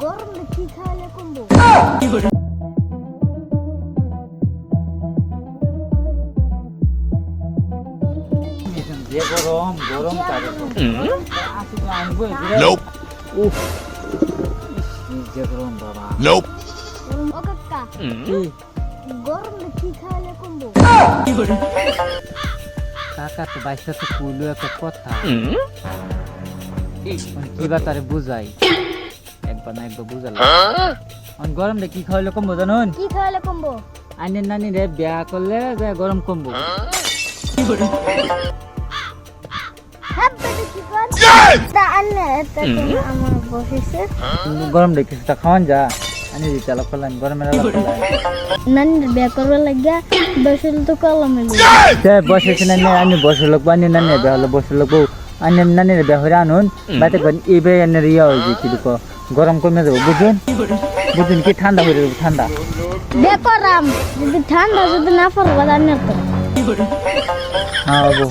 গরমে কি খাওয়ালে কমবো যে গরম গরম যে গরম বাবা ও কাকা কি কি খাওয়ালে কমবো তো বাইশটা কথা কিবা তারে বুঝাই। একবার না একবার বুঝাল অন গরমটা কি খাওয়াইলে কমবো জানুন কি খাওয়ালে কমবো? আইনের নানি রে বিয়া করলে যে গরম কমবো। হ্যাঁ? কি কর? তা তা আমার গরম দেখে সেটা খাওয়ান যা। আনি দিতে আলাপ করলাম গরমের নানির বিয়া করবার লাগিয়া বসল তো কলম বসেছে নানি আনি বসে লোক আনি নানি বিয়া হলো বসে লোক আনি নানি বিয়া হয়ে আনুন বাইতে করেন এবে এনে ইয়া হয়ে যায় কি দেখো গরম কমে যাব বুঝুন বুঝুন কি ঠান্ডা হয়ে যাবে ঠান্ডা দেখো রাম যদি ঠান্ডা যদি না পড়বা জানি তো হ্যাঁ বাবু